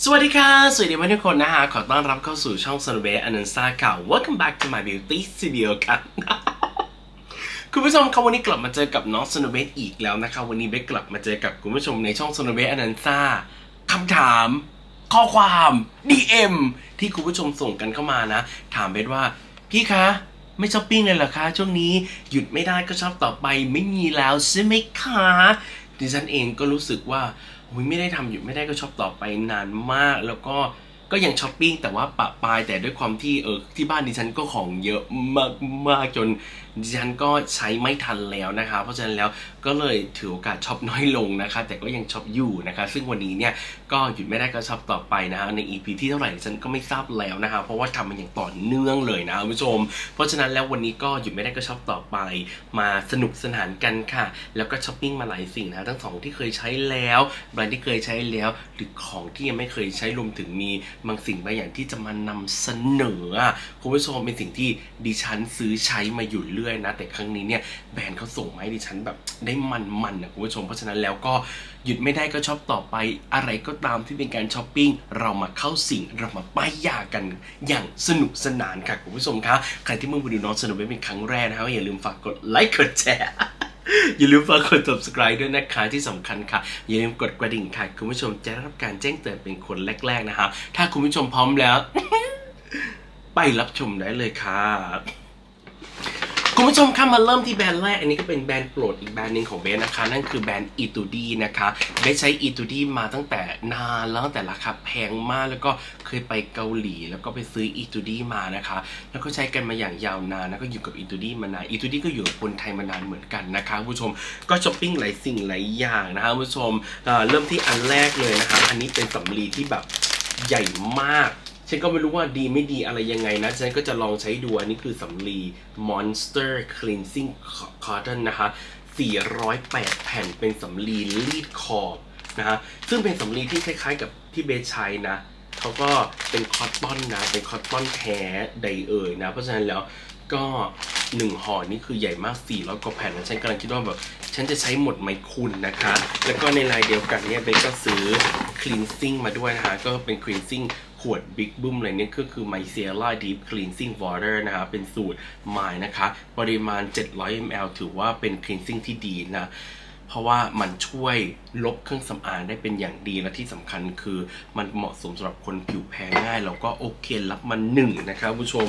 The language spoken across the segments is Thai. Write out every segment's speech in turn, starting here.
สวัสดีค่ะ สวัสดีเพื่อนทุกคนนะฮะ ขอต้อนรับเข้าสู่ช่อง s o n w a y a n a n s a ค่ะ Welcome back to my beauty studio ค่ะ คุณผู้ชมครับวันนี้กลับมาเจอกับน้องสโนเบสอีกแล้วนะคะ วันนี้เบสกลับมาเจอกับคุณผู้ชมในช่องสโนเบสอนันซ่าคำถาม ข้อความ DM ที่คุณผู้ชมส่งกันเข้ามานะ ถามเบสว่าพี่คะไม่ช้อปปิ้งเลยเหรอคะ ช่วงนี้หยุดไม่ได้ก็ช้อบต่อไปไม่มีแล้วใช่ไหมคะดิฉันเองก็รู้สึกว่า ไม่ได้ทำอยู่ไม่ได้ก็ชอบต่อไปนานมาก แล้วก็ก็ยังช้อปปิ้งแต่ว่าปะปายแต่ด้วยความที่เออที่บ้านดิฉันก็ของเยอะมากมากๆจน ดิฉันก็ใช้ไม่ทันแล้วนะคะ เพราะฉะนั้นแล้วก็เลยถือโอกาสช็อปน้อยลงนะคะ แต่ก็ยังช็อปอยู่นะคะ ซึ่งวันนี้เนี่ยก็หยุดไม่ได้ก็ช็อปต่อไปนะคะใน EP ที่เท่าไหร่ดิฉันก็ไม่ทราบแล้วนะคะ เพราะว่าทำมันอย่างต่อเนื่องเลยนะคุณผู้ชม เพราะฉะนั้นแล้ววันนี้ก็หยุดไม่ได้ก็ช็อปต่อไป มาสนุกสนานกันค่ะ แล้วก็ช้อปปิ้งมาหลายสิ่งนะทั้งของที่เคยใช้แล้วแบรนด์ที่เคยใช้แล้ว หรือของที่ยังไม่เคยใช้รวมถึงมีบางสิ่งบางอย่างที่จะมานำเสนอคุณผู้ชมเป็นสิ่งที่ดิฉันซื้อใช้มาอยู่เรื่อยนะ แต่ครั้งนี้เนี่ยแบรนด์เขาส่งมาให้ดิฉันแบบได้มันๆนะคุณผู้ชม เพราะฉะนั้นแล้วก็หยุดไม่ได้ก็ช็อปต่อไป อะไรก็ตามที่เป็นการช้อปปิ้ง เรามาเข้าสิ่งเรามาป้ายยากันอย่างสนุกสนานค่ะคุณผู้ชมคะใครที่เพิ่งมาดูน้องสนุกเป็นครั้งแรกนะคะก็อย่าลืมฝากกดไลค์กดแชร์อย่าลืมฝากกด subscribe ด้วยนะคะที่สำคัญค่ะ อย่าลืมกดกระดิ่งค่ะ คุณผู้ชมจะได้รับการแจ้งเตือนเป็นคนแรก ๆ นะคะ ถ้าคุณผู้ชมพร้อมแล้ว ไปรับชมได้เลยค่ะ คุณผู้ชมคะมาเริ่มที่แบรนด์แรก อันนี้ก็เป็นแบรนด์โปรดอีกแบรนด์หนึ่งของเบสนะคะ นั่นคือแบรนด์อีตูดีนะคะเบสใช้อีตูดีมาตั้งแต่นานแล้วตั้งแต่ราคาแพงมากแล้วก็เคยไปเกาหลี แล้วก็ไปซื้ออีตูดีมานะคะ แล้วก็ใช้กันมาอย่างยาวนานแล้วก็อยู่กับอีตูดีมานานอีตูดีก็อยู่กับคนไทยมานานเหมือนกันนะคะคุณผู้ชมก็ช้อปปิ้งหลายสิ่งหลายอย่างนะคะคุณผู้ชมเอ่อเริ่มที่อันแรกเลยนะคะ อันนี้เป็นสำลีที่แบบใหญ่มาก ฉันก็ไม่รู้ว่าดีไม่ดีอะไรยังไงนะ ฉันก็จะลองใช้ดูอันนี้คือสำลี Monster Cleansing Cotton นะคะ 408 แผ่นเป็นสำลีรีดขอบนะฮะ ซึ่งเป็นสำลีที่คล้าย ๆ กับที่เบสใช้นะเขาก็เป็นคอตตอนนะ เป็นคอตตอนแท้ใดเอ่ยนะ เพราะฉะนั้นแล้วก็หนึ่งห่อนี่คือใหญ่มาก400กว่าแผ่นนะฉันกำลังคิดว่าแบบฉันจะใช้หมดไหมคุณนะคะ แล้วก็ในลายเดียวกันเนี่ยเบสก็ซื้อ cleansing มาด้วยนะคะ ก็เป็น cleansing ขวดบิ๊กบึ้มอะไรเนี่ยก็คือ Micellar Deep Cleansing Water นะคะเป็นสูตรใหม่นะคะ ปริมาณ 700 ml ถือว่าเป็น cleansing ที่ดีนะ เพราะว่ามันช่วยลบเครื่องสำอางได้เป็นอย่างดีและที่สำคัญคือมันเหมาะสมสำหรับคนผิวแพ้ง่ายแล้วก็โอเครับมันหนึ่งนะครับผู้ชม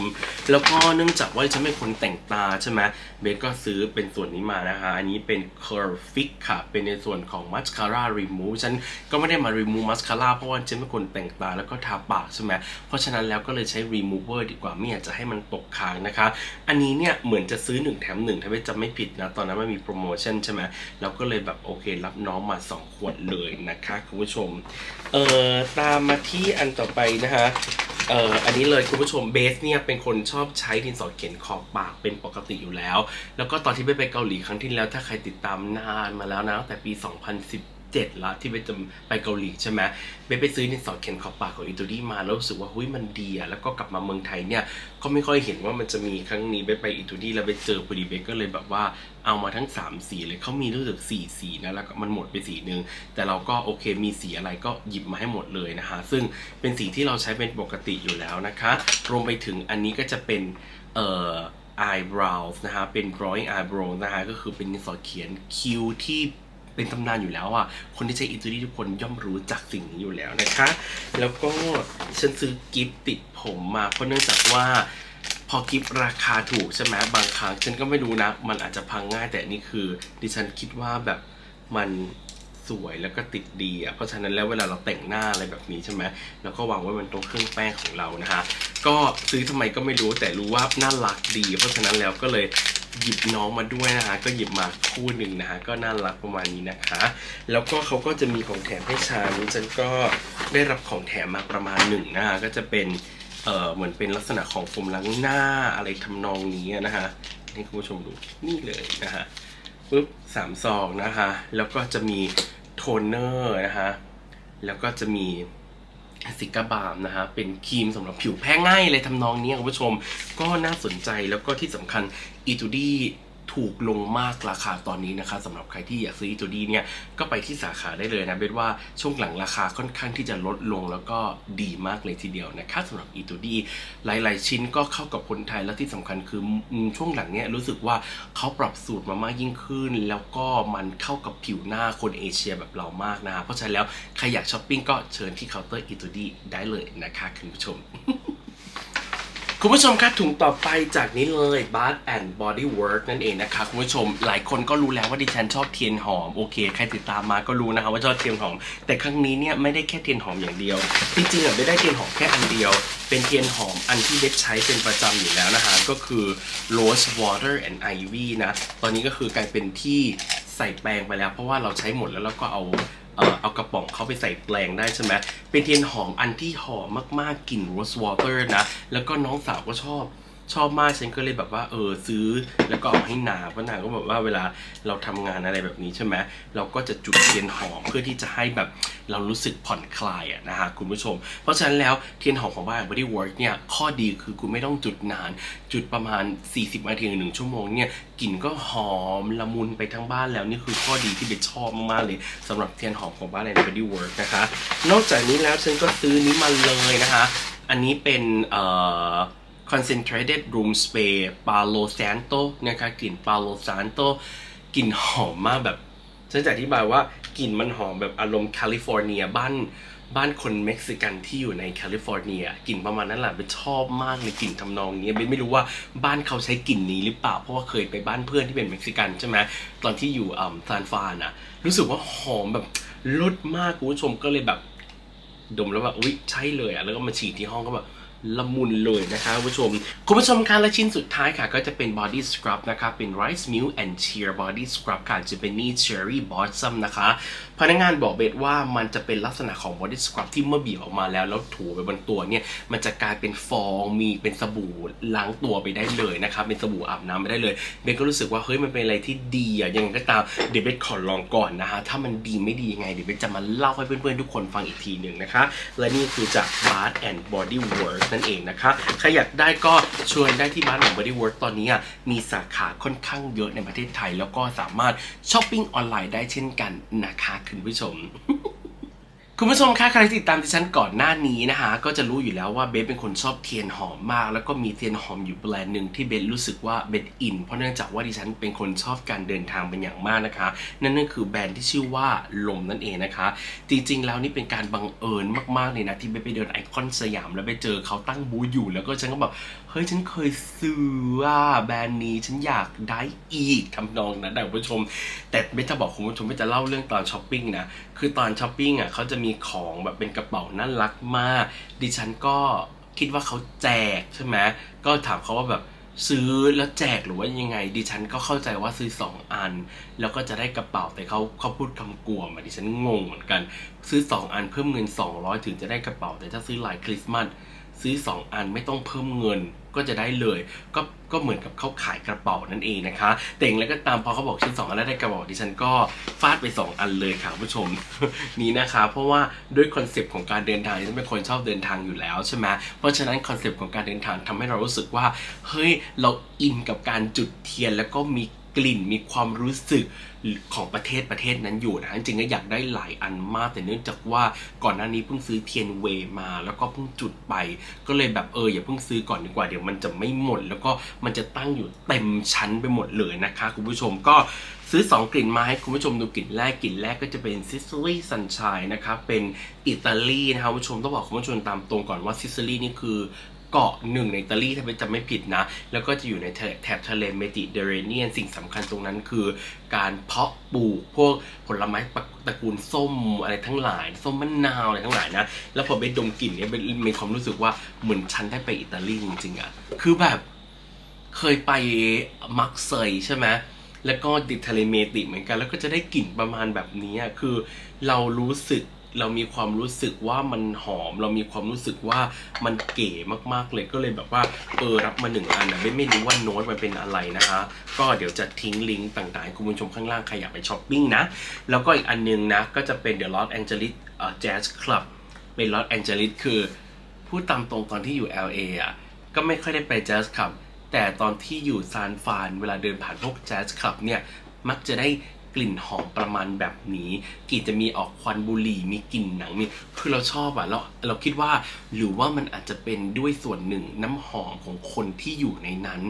แล้วก็เนื่องจากว่าฉันเป็นคนแต่งตาใช่ไหมเบสก็ซื้อเป็นส่วนนี้มานะคะ อันนี้เป็น Curl Fix ค่ะ เป็นในส่วนของ Mascara Remove ฉันก็ไม่ได้มา Remove Mascara เพราะว่าฉันเป็นคนแต่งตาแล้วก็ทาปากใช่ไหมเพราะฉะนั้นแล้วก็เลยใช้ Remover ดีกว่าไม่อยากจะให้มันตกค้างนะคะ อันนี้เนี่ยเหมือนจะซื้อ 1 แถม1ถ้าไม่จำไม่ผิดนะตอนนั้นมันมีโปรโมชั่นใช่ไหมเราก็เลยแบบโอเครับน้องมา 2 ขวดเลยนะคะคุณผู้ชม เอ่อตามมาที่อันต่อไปนะคะเอ่ออันนี้เลยคุณผู้ชมเบสเนี่ยเป็นคนชอบใช้ดินสอเขียนขอบปากเป็นปกติอยู่แล้ว แล้วก็ตอนที่ไปไปเกาหลีครั้งที่แล้วถ้าใครติดตามนานมาแล้วนะตั้งแต่ปี 7 ละที่ไปจะไปเกาหลีใช่ไหมเบไปซื้อดินสอเขียนขอบปากของอิตาลีมาแล้วรู้สึกว่าเฮ้ยมันดีอะแล้วก็กลับมาเมืองไทยเนี่ยก็ไม่ค่อยเห็นว่ามันจะมีครั้งนี้เบสไปอิตาลีแล้วไปเจอพอดีเบก็เลยแบบว่าเอามาทั้ง 3 สีเลยเขามีรู้สึก4สีนะแล้วก็มันหมดไปสีหนึ่งแต่เราก็โอเคมีสีอะไรก็หยิบมาให้หมดเลยนะคะ ซึ่งเป็นสีที่เราใช้เป็นปกติอยู่แล้วนะคะ รวมไปถึงอันนี้ก็จะเป็นเอ่อ eyebrows นะคะเป็น drawing eyebrow นะคะก็คือเป็นสอเขียนคิ้วที่ เป็นตำนานอยู่แล้วอะ คนที่ใช้อิตาลีทุกคนย่อมรู้จักสิ่งนี้อยู่แล้วนะคะ แล้วก็ฉันซื้อกิฟต์ติดผมมาเพราะเนื่องจากว่าพอกิฟต์ราคาถูกใช่ไหมบางครั้งฉันก็ไม่รู้นะ มันอาจจะพังง่ายแต่นี่คือ ดิฉันคิดว่าแบบมันสวยแล้วก็ติดดีอะ เพราะฉะนั้นแล้วเวลาเราแต่งหน้าอะไรแบบนี้ใช่ไหมเราก็วางไว้บนตรงเครื่องแป้งของเรานะคะ ก็ซื้อทำไมก็ไม่รู้แต่รู้ว่าน่ารักดี เพราะฉะนั้นแล้วก็เลย หยิบน้องมาด้วยนะคะ ก็หยิบมาคู่หนึ่งนะคะก็น่ารักประมาณนี้นะคะ แล้วก็เขาก็จะมีของแถมให้ฉันฉันก็ได้รับของแถมมาประมาณหนึ่งนะคะก็จะเป็นเอ่อเหมือนเป็นลักษณะของโฟมล้างหน้าอะไรทำนองนี้นะฮะให้คุณผู้ชมดูนี่เลยนะฮะปุ๊บสามซองนะคะ แล้วก็จะมีโทนเนอร์นะคะ แล้วก็จะมี ซิกาบามนะฮะ เป็นครีมสำหรับผิวแพ้ง่ายเลยทำนองนี้คุณผู้ชม ก็น่าสนใจแล้วก็ที่สำคัญอีตูดี้ ถูกลงมากราคาตอนนี้นะคะสำหรับใครที่อยากซื้ออีตูดีเนี่ยก็ไปที่สาขาได้เลยนะเบสว่าช่วงหลังราคาค่อนข้างที่จะลดลงแล้วก็ดีมากเลยทีเดียวนะคะสำหรับอีตูดีหลาย ๆ ชิ้นก็เข้ากับคนไทยและที่สำคัญคือช่วงหลังเนี่ยรู้สึกว่าเขาปรับสูตรมามากยิ่งขึ้น แล้วก็มันเข้ากับผิวหน้าคนเอเชียแบบเรามากนะเพราะฉะนั้นแล้วใครอยากช้อปปิ้งก็เชิญที่เคาน์เตอร์อีตูดีได้เลยนะคะคุณผู้ชม คุณผู้ชมครับถุงต่อไปจากนี้เลย Bath and Body Work นั่นเองนะคะคุณผู้ชมหลายคนก็รู้แล้วว่าดิฉันชอบเทียนหอมโอเค ใครติดตามมาก็รู้นะคะว่าชอบเทียนหอม แต่ครั้งนี้เนี่ยไม่ได้แค่เทียนหอมอย่างเดียว จริงๆอะไม่ได้เทียนหอมแค่อันเดียว เป็นเทียนหอมอันที่เบสใช้เป็นประจำอยู่แล้วนะคะ ก็คือ Rose Water and Ivy นะ ตอนนี้ก็คือกลายเป็นที่ใส่แปรงไปแล้ว เพราะว่าเราใช้หมดแล้วเราก็เอา เอ่อเอากระป๋องเข้าไปใส่แปลงได้ใช่ไหมเป็นเทียนหอมอันที่หอมมากๆกลิ่นโรสวอเตอร์นะ แล้วก็น้องสาวก็ชอบ ชอบมากฉันก็เลยแบบว่าเออซื้อแล้วก็เอาให้นาเพราะนาก็แบบว่าเวลาเราทำงานอะไรแบบนี้ใช่ไหมเราก็จะจุดเทียนหอมเพื่อที่จะให้แบบเรารู้สึกผ่อนคลายอะนะฮะคุณผู้ชม เพราะฉะนั้นแล้วเทียนหอมของบ้าน Body Work เนี่ยข้อดีคือคุณไม่ต้องจุดนาน จุดประมาณ 40นาทีหนึ่งชั่วโมงเนี่ยกลิ่นก็หอมละมุนไปทั้งบ้านแล้วนี่คือข้อดีที่เบนชอบมากๆเลยสำหรับเทียนหอมของบ้าน Body Work นะคะนอกจากนี้แล้วฉันก็ซื้อนี้มาเลยนะคะ อันนี้เป็นเอ่อ concentrated room spray Palo Santo นะคะกลิ่น Palo Santo กลิ่นหอมมากแบบฉันจะอธิบายว่ากลิ่นมันหอมแบบอารมณ์แคลิฟอร์เนียบ้านบ้านคนเม็กซิกันที่อยู่ในแคลิฟอร์เนียกลิ่นประมาณนั้นแหละเป็นชอบมากเลยกลิ่นทำนองนี้เบนไม่รู้ว่าบ้านเขาใช้กลิ่นนี้หรือเปล่าเพราะว่าเคยไปบ้านเพื่อนที่เป็นเม็กซิกันใช่ไหมตอนที่อยู่อ่าซานฟานอะรู้สึกว่าหอมแบบลดมากคุณผู้ชมก็เลยแบบ ดมแล้วแบบอุ๊ยใช่เลยอะแล้วก็มาฉีดที่ห้องก็แบบ ละมุนเลยนะคะคุณผู้ชม คุณผู้ชมคะและชิ้นสุดท้ายค่ะ ก็จะเป็น body scrub นะคะเป็น rice milk and cheer body scrub ค่ะจะเป็นนี่ cherry blossom นะคะ พนักงานบอกเบสว่ามันจะเป็นลักษณะของ body scrub ที่เมื่อบีบออกมาแล้ว แล้วถูไปบนตัวเนี่ย มันจะกลายเป็นฟองมีเป็นสบู่ล้างตัวไปได้เลยนะคะเป็นสบู่อาบน้ำไปได้เลยเบสก็รู้สึกว่าเฮ้ยมันเป็นอะไรที่ดีอะยังไงก็ตามเดี๋ยวเบสขอลองก่อนนะคะถ้ามันดีไม่ดียังไงเดี๋ยวเบสจะมาเล่าให้เพื่อนๆทุกคนฟังอีกทีหนึ่งนะคะ และนี่คือจาก Bath and Body Works นั่นเองนะคะ ใครอยากได้ก็ชวนได้ที่บ้านของ Bodywork ตอนนี้มีสาขาค่อนข้างเยอะในประเทศไทย แล้วก็สามารถช้อปปิ้งออนไลน์ได้เช่นกันนะคะคุณผู้ชม คุณผู้ชมคะใครติดตามดิฉันก่อนหน้านี้นะคะก็จะรู้อยู่แล้วว่าเบสเป็นคนชอบเทียนหอมมาก แล้วก็มีเทียนหอมอยู่แบรนด์หนึ่งที่เบสรู้สึกว่าเบสอิน เพราะเนื่องจากว่าดิฉันเป็นคนชอบการเดินทางเป็นอย่างมากนะคะ นั่นก็คือแบรนด์ที่ชื่อว่าลมนั่นเองนะคะ จริงๆแล้วนี่เป็นการบังเอิญมากๆเลยนะที่เบสไปเดินไอคอนสยามแล้วไปเจอเขาตั้งบูธอยู่แล้วก็ฉันก็แบบ เฮ้ยฉันเคยซื้อว่าแบรนด์นี้ฉันอยากได้อีกทำนองนั้นนะคุณผู้ชม แต่เบสจะบอกคุณผู้ชมเบสจะเล่าเรื่องตอนช้อปปิ้งนะคือตอนช้อปปิ้งอะเขาจะมีของแบบเป็นกระเป๋าน่ารักมาก ดิฉันก็คิดว่าเขาแจกใช่ไหมก็ถามเขาว่าแบบซื้อแล้วแจกหรือว่ายังไง ดิฉันก็เข้าใจว่าซื้อสองอัน แล้วก็จะได้กระเป๋าแต่เขาเขาพูดคำกลัวมาดิฉันงงเหมือนกัน ซื้อสองอันเพิ่มเงิน 200 ถึงจะได้กระเป๋าแต่ถ้าซื้อหลายคริสต์มาสซื้อ 2 อันไม่ต้องเพิ่มเงิน ก็จะได้เลย ก็ก็เหมือนกับเขาขายกระเป๋านั่นเองนะคะแต่อย่างไรก็ตามพอเขาบอกชิ้นสองอันแล้วได้กระเป๋าดิฉันก็ฟาดไป 2 อันเลยค่ะผู้ชมนี่นะคะ เพราะว่าด้วยคอนเซปต์ของการเดินทางดิฉันเป็นคนชอบเดินทางอยู่แล้วใช่ไหมเพราะฉะนั้นคอนเซปต์ของการเดินทางทำให้เรารู้สึกว่าเฮ้ยเราอินกับการจุดเทียนแล้วก็มี กลิ่นมีความรู้สึกของประเทศประเทศนั้นอยู่นะจริงๆก็อยากได้หลายอันมากแต่เนื่องจากว่าก่อนหน้านี้เพิ่งซื้อเทียนเวมา แล้วก็เพิ่งจุดไป ก็เลยแบบเอออย่าเพิ่งซื้อก่อนดีกว่าเดี๋ยวมันจะไม่หมด แล้วก็มันจะตั้งอยู่เต็มชั้นไปหมดเลยนะคะคุณผู้ชมก็ซื้อ 2 กลิ่นมาให้คุณผู้ชมดูกลิ่นแรกกลิ่นแรกก็จะเป็นซิซิลีซันช n ยนะครับเป็นอิตาลีนะครับคุณผู้ชมต้องบอกคุณผู้ชมตามตรงก่อนว่าซิซิลีนี่คือ เกาะหนึ่งในอิตาลีถ้าเป็นจำไม่ผิดนะ แล้วก็จะอยู่ในแถแถบทะเลเมดิเตอร์เรเนียน สิ่งสำคัญตรงนั้นคือ การเพาะปลูกพวกผลไม้ตระกูลส้มอะไรทั้งหลาย ส้มมะนาวอะไรทั้งหลายนะ แล้วพอไปดมกลิ่นเนี่ยเป็นมีความรู้สึกว่าเหมือนฉันได้ไปอิตาลีจริงๆอะคือแบบเคยไปมักเซยใช่ไหมแล้วก็ติดทะเลเมติเหมือนกัน แล้วก็จะได้กลิ่นประมาณแบบนี้คือเรารู้สึก เรามีความรู้สึกว่ามันหอม เรามีความรู้สึกว่ามันเก๋มากๆเลยก็เลยแบบว่าเออรับมาหนึ่งอันนะไม่ไม่รู้ว่าโน้ตมันเป็นอะไรนะคะ ก็เดี๋ยวจะทิ้งลิงก์ต่างๆให้คุณผู้ชมข้างล่างใครอยากไปช้อปปิ้งนะ แล้วก็อีกอันนึงนะ ก็จะเป็น The Los Angeles เอ่อ Jazz Club เป็น Los Angeles คือพูดตามตรงตอนที่อยู่ LA อะก็ไม่ค่อยได้ไป Jazz Club แต่ตอนที่อยู่ซานฟรานเวลาเดินผ่านพวกแจ๊สคลับเนี่ยมักจะได้ กลิ่นหอมประมาณแบบนี้กลิ่นจะมีออกควันบุหรี่มีกลิ่นหนังมีคือเราชอบอะเราเราคิดว่า หรือว่ามันอาจจะเป็นด้วยส่วนหนึ่งน้ำหอมของคนที่อยู่ในนั้น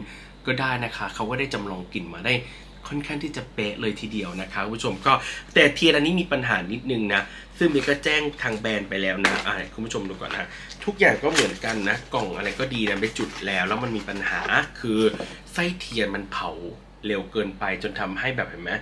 ก็ได้นะคะเขาก็ได้จำลองกลิ่นมาได้ค่อนข้างที่จะเป๊ะเลยทีเดียวนะคะคุณผู้ชมก็แต่เทียนอันนี้มีปัญหานิดนึงนะ ซึ่งเบก็แจ้งทางแบรนด์ไปแล้วนะอ่าคุณผู้ชมดูก่อนนะทุกอย่างก็เหมือนกันนะ กล่องอะไรก็ดีนะไปจุดแล้ว แล้วมันมีปัญหาคือไส้เทียนมันเผาเร็วเกินไปจนทำให้แบบเห็นไหม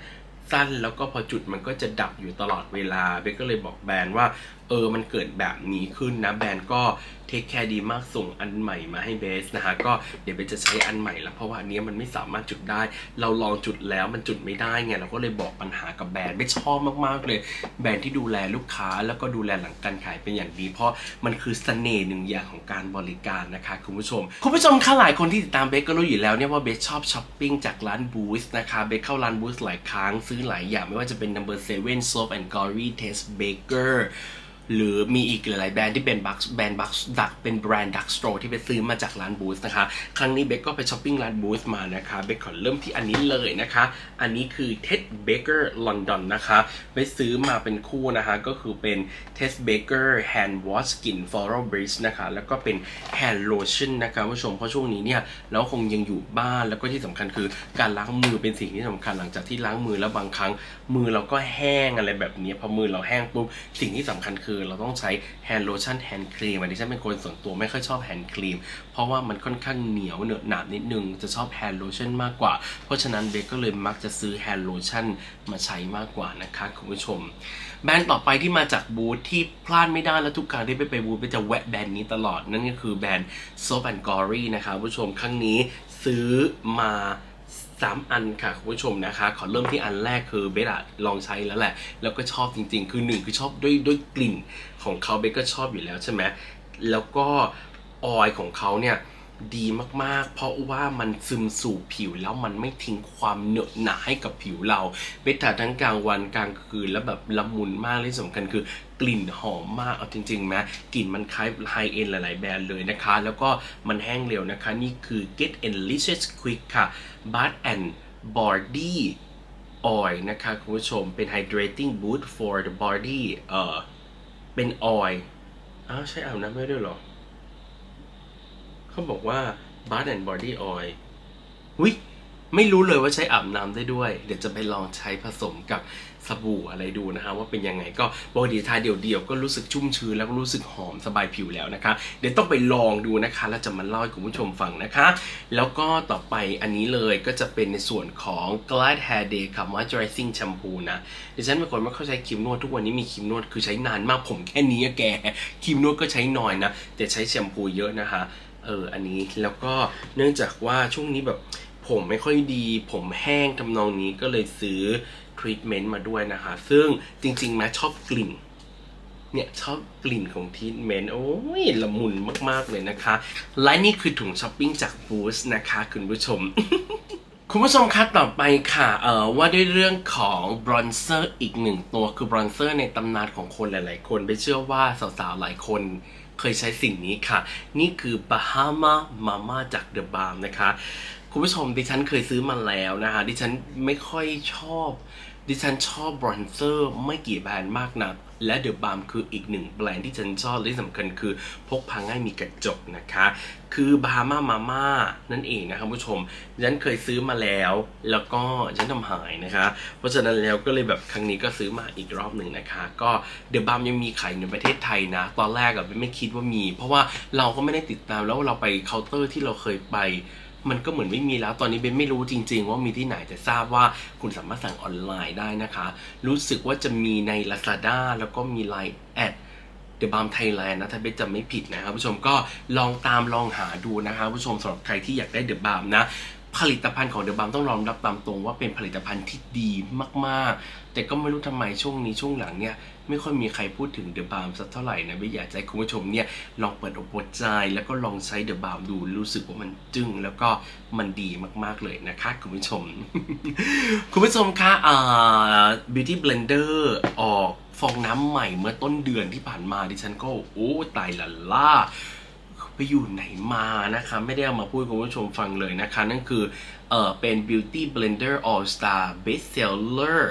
สั้น แล้วก็พอจุดมันก็จะดับอยู่ตลอดเวลาเบคก็เลยบอกแบรนด์ว่า เออมันเกิดแบบนี้ขึ้นนะแบรนด์ก็เทคแคร์ดีมากส่งอันใหม่มาให้เบสนะฮะก็เดี๋ยวเบสจะใช้อันใหม่แล้วเพราะว่าอันเนี้ยมันไม่สามารถจุดได้ เราลองจุดแล้วมันจุดไม่ได้ไงเราก็เลยบอกปัญหากับแบรนด์ไม่ชอบมากๆเลย แบรนด์ที่ดูแลลูกค้าแล้วก็ดูแลหลังการขายเป็นอย่างดี เพราะมันคือเสน่ห์หนึ่งอย่างของการบริการนะคะคุณผู้ชมคุณผู้ชมคะหลายคนที่ติดตามเบสก็รู้อยู่แล้วเนี่ยว่าเบสชอบช้อปปิ้งจากร้านบูสนะคะเบสเข้าร้านบูสหลายครั้งซื้อหลายอย่างไม่ว่าจะเป็น number seven soap and glory taste baker หรือมีอีกหลายแบรนด์ที่เป็นบัคแบรนด์บัคดักเป็นแบรนด์ดักสโตร์ที่ไปซื้อมาจากร้านบูสนะคะ ครั้งนี้เบคก็ไปช้อปปิ้งร้านบูสมานะคะเบคขอเริ่มที่อันนี้เลยนะคะ อันนี้คือ Ted Baker London นะคะไปซื้อมาเป็นคู่นะคะก็คือเป็น Ted Baker Hand Wash Skin Floral Bridge นะคะแล้วก็เป็น Hand Lotion นะคะผู้ชมเพราะช่วงนี้เนี่ยเราคงยังอยู่บ้านแล้วก็ที่สำคัญคือการล้างมือเป็นสิ่งที่สำคัญหลังจากที่ล้างมือแล้วบางครั้ง มือเราก็แห้งอะไรแบบนี้พอมือเราแห้งปุ๊บสิ่งที่สำคัญคือเราต้องใช้ hand lotion hand cream อันนี้ฉันเป็นคนส่วนตัวไม่ค่อยชอบ hand cream เพราะว่ามันค่อนข้างเหนียวเหนอะหนาบนิดนึงจะชอบ hand lotion มากกว่า เพราะฉะนั้นเบคก็เลยมักจะซื้อ hand lotion มาใช้มากกว่านะคะคุณผู้ชม แบรนด์ต่อไปที่มาจากบูธที่พลาดไม่ได้แล้วทุกครั้งที่ไปไปบูธไปจะแวะแบรนด์นี้ตลอดนั่นก็คือแบรนด์ Soap and Glory นะคะคุณผู้ชมครั้งนี้ซื้อมา สามอันค่ะคุณผู้ชมนะคะ ขอเริ่มที่อันแรกคือเบสอะลองใช้แล้วแหละ แล้วก็ชอบจริง ๆ คือหนึ่งคือชอบด้วยด้วยกลิ่นของเขาเบสก็ชอบอยู่แล้วใช่ไหมแล้วก็ออยของเขาเนี่ย ดีมากๆ เพราะว่ามันซึมสู่ผิวแล้วมันไม่ทิ้งความเหนอะหนะให้กับผิวเราเบสทาทั้งกลางวันกลางคืนแล้วแบบละมุนมากที่สำคัญคือกลิ่นหอมมากเอาจริงๆไหมกลิ่นมันคล้ายไฮเอ็นหลายๆแบรนด์เลยนะคะ แล้วก็มันแห้งเร็วนะคะ นี่คือ Get Enriched Quick ค่ะ Bath and Body Oil นะคะ คุณผู้ชมเป็น Hydrating Boost for the body เอ่อเป็น oil อ้าวใช่อาบน้ำไม่ด้วยหรอ เขาบอกว่า Bath and Body Oil วิไม่รู้เลยว่าใช้อาบน้ำได้ด้วย เดี๋ยวจะไปลองใช้ผสมกับสบู่อะไรดูนะคะว่าเป็นยังไงก็บอดีทาเดี่ยวๆก็รู้สึกชุ่มชื้นแล้วก็รู้สึกหอมสบายผิวแล้วนะคะ เดี๋ยวต้องไปลองดูนะคะ แล้วจะมาเล่าให้คุณผู้ชมฟังนะคะ แล้วก็ต่อไปอันนี้เลยก็จะเป็นในส่วนของ Glide Hair Day ค่ะ Moisturizing Shampoo นะดิฉันเป็นคนไม่เข้าใช้ครีมนวดทุกวันนี้มีครีมนวดคือใช้นานมากผมแค่นี้แกครีมนวดก็ใช้น้อยนะแต่ใช้แชมพูเยอะนะคะ เอออันนี้แล้วก็เนื่องจากว่าช่วงนี้แบบผมไม่ค่อยดี ผมแห้งทำนองนี้ก็เลยซื้อทรีทเมนต์มาด้วยนะคะ ซึ่งจริงๆแม้ชอบกลิ่นเนี่ยชอบกลิ่นของทรีทเมนต์โอ้ยละมุนมากๆเลยนะคะ และนี่คือถุงช้อปปิ้งจากบูสนะคะ คุณผู้ชม คุณผู้ชมคะต่อไปค่ะเอ่อว่าด้วยเรื่องของบรอนเซอร์อีกหนึ่งตัวคือบรอนเซอร์ในตำนานของคนหลาย ๆ คนไปเชื่อว่าสาว ๆ หลายคน เคยใช้สิ่งนี้ค่ะ นี่คือ Bahama Mama จาก The Balm นะคะ คุณผู้ชมดิฉันเคยซื้อมาแล้วนะคะ ดิฉันไม่ค่อยชอบ ดิฉันชอบบรอนเซอร์ไม่กี่แบรนด์มากนัก และเดอะบา m คืออีกหนึ่งแบรนด์ที่ฉันชอบและที่สำคัญคือพกพาง่ายมีกระจกนะคะ คือบา h มามาม่านั่นเองนะครับผู้ชม ฉันเคยซื้อมาแล้ว แล้วก็ฉันทำหายนะคะ เพราะฉะนั้นแล้วก็เลยแบบครั้งนี้ก็ซื้อมาอีกรอบหนึ่งนะคะ ก็เดอะบา m ยังมีขายในประเทศไทยนะ ตอนแรกอะไม่คิดว่ามี เพราะว่าเราก็ไม่ได้ติดตามแล้วเราไปเคาน์เตอร์ที่เราเคยไป มันก็เหมือนไม่มีแล้วตอนนี้เบนไม่รู้จริง ๆ ว่ามีที่ไหนแต่ทราบว่าคุณสามารถสั่งออนไลน์ได้นะคะ รู้สึกว่าจะมีใน Lazada แล้วก็มี Line แอด The Balm Thailand นะถ้าเบนจำไม่ผิดนะครับผู้ชมก็ลองตามลองหาดูนะคะผู้ชมสำหรับใครที่อยากได้ The Balm นะ ผลิตภัณฑ์ของ The Balm ต้องรองรับตามตรงว่าเป็นผลิตภัณฑ์ที่ดีมากๆ แต่ก็ไม่รู้ทำไมช่วงนี้ช่วงหลังเนี่ย ไม่ค่อยมีใครพูดถึง The Balm สักเท่าไหร่นะไม่อยากจะให้คุณผู้ชมเนี่ยลองเปิดอกเปิดใจ แล้วก็ลองใช้ The Balm ดูรู้สึกว่ามันจึ้งแล้วก็มันดีมากๆเลยนะคะคุณผู้ชม คุณผู้ชมคะอ่า Beauty Blender ออกฟองน้ำใหม่เมื่อต้นเดือนที่ผ่านมาดิฉันก็โอ้ตายละล่าไปอยู่ไหนมานะคะ ไม่ได้เอามาพูดคุณผู้ชมฟังเลยนะคะ นั่นคือเออเป็น Beauty Blender All Star Best Seller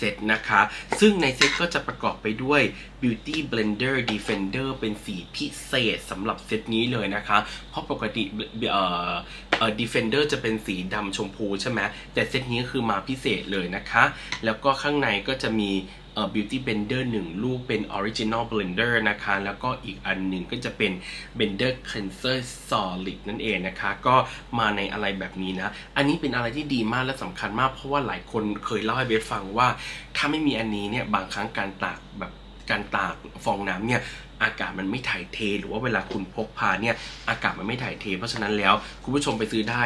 เซตนะคะ ซึ่งในเซตก็จะประกอบไปด้วย Beauty Blender Defender เป็นสีพิเศษสำหรับเซตนี้เลยนะคะ เพราะปกติเอ่อเอ่อ Defender จะเป็นสีดำชมพูใช่ไหมแต่เซตนี้คือมาพิเศษเลยนะคะ แล้วก็ข้างในก็จะมี เอ่อ Beauty Blender 1ลูกเป็น Original Blender นะคะ แล้วก็อีกอันหนึ่งก็จะเป็น Blender Cleanser Solid นั่นเองนะคะ ก็มาในอะไรแบบนี้นะ อันนี้เป็นอะไรที่ดีมากและสำคัญมาก เพราะว่าหลายคนเคยเล่าให้เบสฟังว่า ถ้าไม่มีอันนี้เนี่ยบางครั้งการตากแบบการตากฟองน้ำเนี่ยอากาศมันไม่ถ่ายเท หรือว่าเวลาคุณพกพาเนี่ยอากาศมันไม่ถ่ายเท เพราะฉะนั้นแล้วคุณผู้ชมไปซื้อได้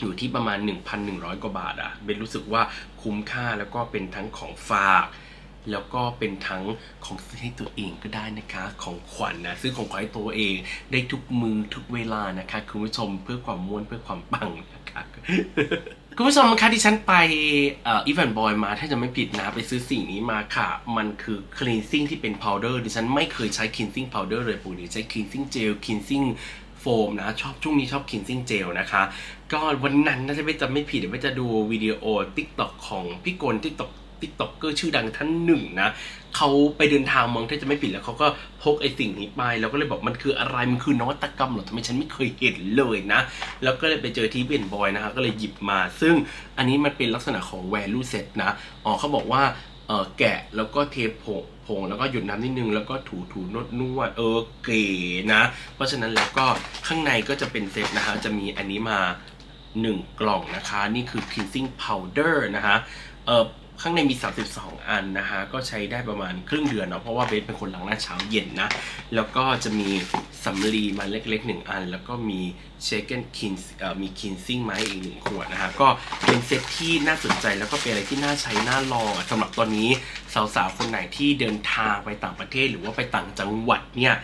อยู่ที่ประมาณ 1,100 กว่าบาทอะเบนรู้สึกว่าคุ้มค่าแล้วก็เป็นทั้งของฝาก แล้วก็เป็นทั้งของซื้อให้ตัวเองก็ได้นะคะของขวัญนนะซื้อของขวัญให้ตัวเอง ได้ทุกมือทุกเวลานะคะคุณผู้ชมเพื่อความม้วนเพื่อความปังนะคะคุณผู้ชมคะที่ฉันไปอีเวนบอยมาถ้าจะไม่ผิดนะไปซื้อสิ่งนี้มาค่ะ มันคือ cleansing ที่เป็น powder ดิฉันไม่เคยใช้ cleansing powder เลยปกติใช้ cleansing gel cleansing โฟมนะชอบช่วงนี้ชอบ cleansing gel นะคะก็วันนั้นน่าจะไม่จำไม่ผิดเดี๋ยวไม่จะดูวิดีโอ TikTok ของพี่กล TikTok ติ๊กต็อกเกอร์ชื่อดังท่านหนึ่งนะเขาไปเดินทางมองถ้าจะไม่ผิดแล้วเขาก็พกไอ้สิ่งนี้ไป แล้วก็เลยบอกมันคืออะไรมันคือนวัตกรรมหรอทำไมฉันไม่เคยเห็นเลยนะ แล้วก็เลยไปเจอที่เบนบอยนะครับก็เลยหยิบมา ซึ่งอันนี้มันเป็นลักษณะของ value set นะอ๋อเขาบอกว่าเออแกะแล้วก็เทผงผงแล้วก็หยดน้ำนิดนึงแล้วก็ถูถูนวดนวดเออเก๋นะ เพราะฉะนั้นแล้วก็ข้างในก็จะเป็นเซตนะฮะจะมีอันนี้มา 1 กล่องนะคะ นี่คือ cleansing powder นะคะเออ ข้างในมี 32 อันนะคะก็ใช้ได้ประมาณครึ่งเดือนเนาะ เพราะว่าเบสเป็นคนล้างหน้าเช้าเย็นนะ แล้วก็จะมีสำลีมาเล็กๆ 1 อัน แล้วก็มี shaken cleans เอ่อมี cleansing มาให้อีกหนึ่งขวดนะคะก็เป็นเซตที่น่าสนใจแล้วก็เป็นอะไรที่น่าใช้น่าลองสำหรับตอนนี้สาวๆ คนไหนที่เดินทางไปต่างประเทศหรือว่าไปต่างจังหวัดเนี่ย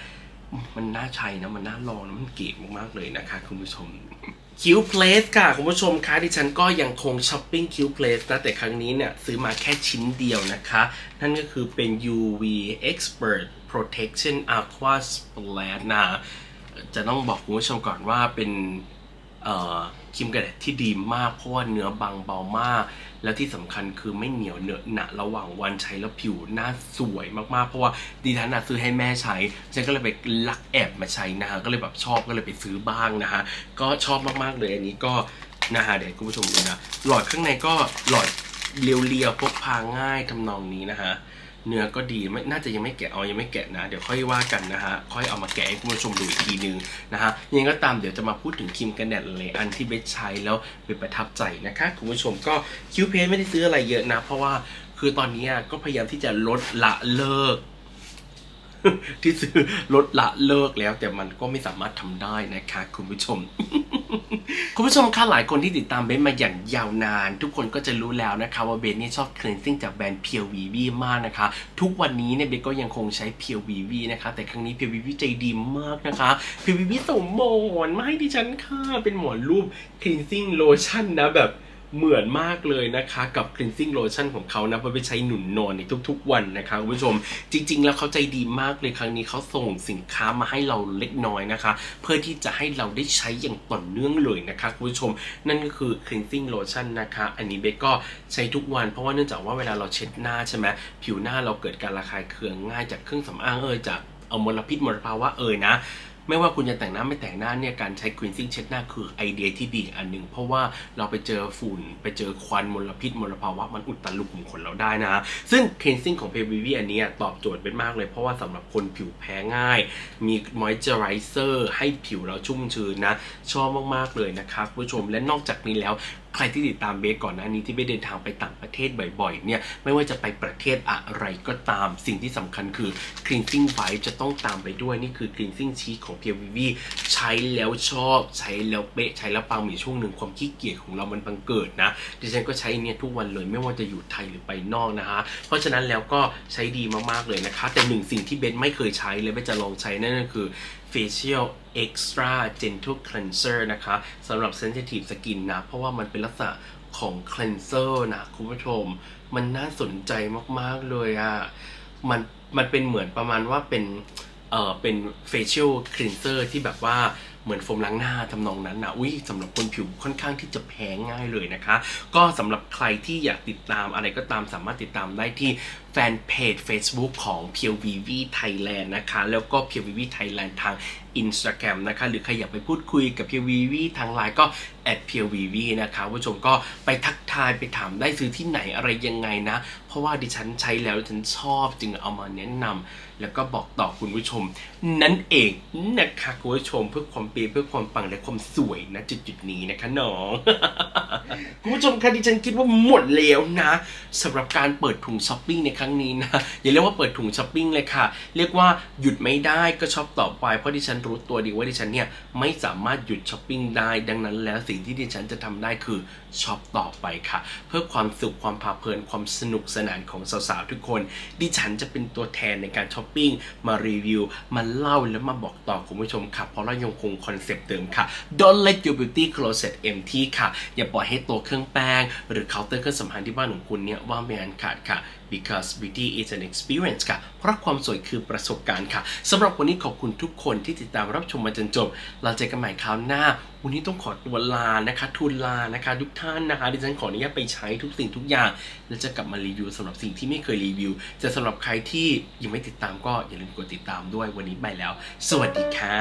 มันน่าใช้นะ มันน่าลองนะ มันเก๋มากๆเลยนะคะคุณผู้ชม คิวเพลสค่ะ คุณผู้ชมคะดิฉันก็ยังคงช้อปปิ้งคิวเพลสนะ แต่ครั้งนี้เนี่ย ซื้อมาแค่ชิ้นเดียวนะคะ นั่นก็คือเป็น UV Expert Protection Aqua Splash นะ จะต้องบอกคุณผู้ชมก่อนว่าเป็น เอ่อ ครีมกระดาษที่ดีมาก เพราะว่าเนื้อบางเบามาก แล้วที่สำคัญคือไม่เหนียวเหนอะหนะระหว่างวันใช้แล้วผิวหน้าสวยมากๆ เพราะว่าดิฉันน่ะซื้อให้แม่ใช้ ฉันก็เลยไปลักแอบมาใช้นะฮะ ก็เลยแบบชอบก็เลยไปซื้อบ้างนะฮะ ก็ชอบมากๆเลยอันนี้ก็นะฮะเดี๋ยวคุณผู้ชมดูนะ หลอดข้างในก็หลอดเรียวๆพกพาง่ายทำนองนี้นะฮะ เนื้อก็ดีไม่น่าจะยังไม่แกะเอายังไม่แกะนะ เดี๋ยวค่อยว่ากันนะฮะค่อยเอามาแกะให้คุณผู้ชมดูอีกทีนึงนะฮะยังก็ตามเดี๋ยวจะมาพูดถึงครีมกันแดดเลยอันที่เบสใช้แล้วเป็นประทับใจนะคะคุณผู้ชมก็คิวเพไม่ได้ซื้ออะไรเยอะนะ เพราะว่าคือตอนนี้ก็พยายามที่จะลดละเลิก ที่ซื้อลดละเลิกแล้ว แต่มันก็ไม่สามารถทำได้นะคะคุณผู้ชม คุณผู้ชมคะหลายคนที่ติดตามเบนมาอย่างยาวนาน ทุกคนก็จะรู้แล้วนะคะว่าเบนนี่ชอบ cleansing จากแบรนด์ Pure VV มากนะคะ ทุกวันนี้เนี่ยเบนก็ยังคงใช้ Pure VV นะคะ แต่ครั้งนี้ Pure VV ใจดีมากนะคะ Pure VV ส่งหมอนมาให้ดิฉันค่ะเป็นหมอนรูป cleansing lotion นะแบบ เหมือนมากเลยนะคะ กับ cleansing lotion ของเขานะเพราะไปใช้หนุนนอนในทุกๆ วันนะคะคุณผู้ชม จริง ๆ แล้วเขาใจดีมากเลยครั้งนี้เขาส่งสินค้ามาให้เราเล็กน้อยนะคะ เพื่อที่จะให้เราได้ใช้อย่างต่อเนื่องเลยนะคะคุณผู้ชม นั่นก็คือ cleansing lotion นะคะ อันนี้เบกก็ใช้ทุกวันเพราะว่าเนื่องจากว่าเวลาเราเช็ดหน้าใช่ไหมผิวหน้าเราเกิดการระคายเคืองง่ายจากเครื่องสำอางเอ่ยจากเอามลพิษมลภาวะเอ่ยนะ ไม่ว่าคุณจะแต่งหน้าไม่แต่งหน้าเนี่ยการใช้ cleansing เช็ดหน้าคือไอเดียที่ดีอันหนึ่งเพราะว่าเราไปเจอฝุ่นไปเจอควันมลพิษมลภาวะมันอุดตันรูขุมขนเราได้นะ ซึ่ง cleansing ของ p v v อันนี้ตอบโจทย์เป็นมากเลย เพราะว่าสำหรับคนผิวแพ้ง่าย มี moisturizer ให้ผิวเราชุ่มชื้นนะ ชอบมากๆเลยนะครับผู้ชมและนอกจากนี้แล้ว ใครที่ติดตามเบสก่อนหน้านี้ที่เบสเดินทางไปต่างประเทศบ่อยๆเนี่ยไม่ว่าจะไปประเทศอะไรก็ตามสิ่งที่สำคัญคือ cleansing vibe จะต้องตามไปด้วยนี่คือ cleansing sheet ของ p พี v ใช้แล้วชอบใช้แล้วเป๊ะใช้แล้วปังมีช่วงหนึ่งความขี้เกียจของเรามันบังเกิดนะดิฉันก็ใช้เนี่ยทุกวันเลยไม่ว่าจะอยู่ไทยหรือไปนอกนะฮะเพราะฉะนั้นแล้วก็ใช้ดีมากๆเลยนะคะ แต่หนึ่งสิ่งที่เบสไม่เคยใช้เลยเบสจะลองใช้นั่นก็คือ facial extra gentle cleanser นะคะสำหรับ sensitive skin นะ เพราะว่ามันเป็นลักษณะของ cleanser นะ คุณผู้ชม มันน่าสนใจมาก ๆ เลยอะ่ะ มันมันเป็นเหมือนประมาณว่าเป็นเออเป็น facial cleanser ที่แบบว่าเหมือนโฟมล้างหน้าทำนองนั้นนะอุ้ยสำหรับคนผิวค่อนข้างที่จะแพ้ง่ายเลยนะคะ ก็สำหรับใครที่อยากติดตามอะไรก็ตามสามารถติดตามได้ที่ แฟนเพจ Facebook ของ p u r e v v Thailand นะคะ แล้วก็ p u r e v v Thailand ทาง Instagram นะคะ หรือใครอยากไปพูดคุยกับ p u r e v v ทางไลน์ก็ at p u r e v v นะคะผู้ชมก็ไปทักทายไปถามได้ซื้อที่ไหนอะไรยังไงนะ เพราะว่าดิฉันใช้แล้วดิฉันชอบจึงเอามาแนะนำแล้วก็บอกต่อคุณผู้ชม นั่นเองนะคะคุณผู้ชมเพื่อความเปรียเพื่อความปังและความสวยนะจุดๆนี้นะคะน้องคุณผู้ชมคะดิฉันคิดว่าหมดแล้วนะสำหรับการเปิดถุงช้อปปิ้งในครั้งนี้นะ อย่าเรียกว่าเปิดถุงช้อปปิ้งเลยค่ะ เรียกว่าหยุดไม่ได้ก็ช็อปต่อไป เพราะดิฉันรู้ตัวดีว่าดิฉันเนี่ยไม่สามารถหยุดช้อปปิ้งได้ ดังนั้นแล้วสิ่งที่ดิฉันจะทำได้คือ ช็อปต่อไปค่ะ เพื่อความสุขความพาเพลินความสนุกสนานของสาวๆทุกคน ดิฉันจะเป็นตัวแทนในการช้อปปิ้งมารีวิว มาเล่าและมาบอกต่อคุณผู้ชมค่ะ เพราะเรายังคงคอนเซปต์เดิมค่ะ Don't let your beauty closet empty ค่ะ อย่าปล่อยให้ตัวเครื่องแป้ง หรือเคาน์เตอร์เครื่องสำอางที่บ้านของคุณเนี่ยว่างไม่อันขาดค่ะ because beauty is an experience ค่ะ เพราะความสวยคือประสบการณ์ค่ะสำหรับวันนี้ขอบคุณทุกคนที่ติดตามรับชมมาจนจบ เราเจอกันใหม่คราวหน้า วันนี้ต้องขอตัวลานะคะทุนลานะคะ ทุกท่านนะคะดิฉันขออนุญาตไปใช้ทุกสิ่งทุกอย่าง แล้วจะกลับมารีวิวสำหรับสิ่งที่ไม่เคยรีวิว จะสำหรับใครที่ยังไม่ติดตามก็อย่าลืมกดติดตามด้วยวันนี้ไปแล้ว สวัสดีค่ะ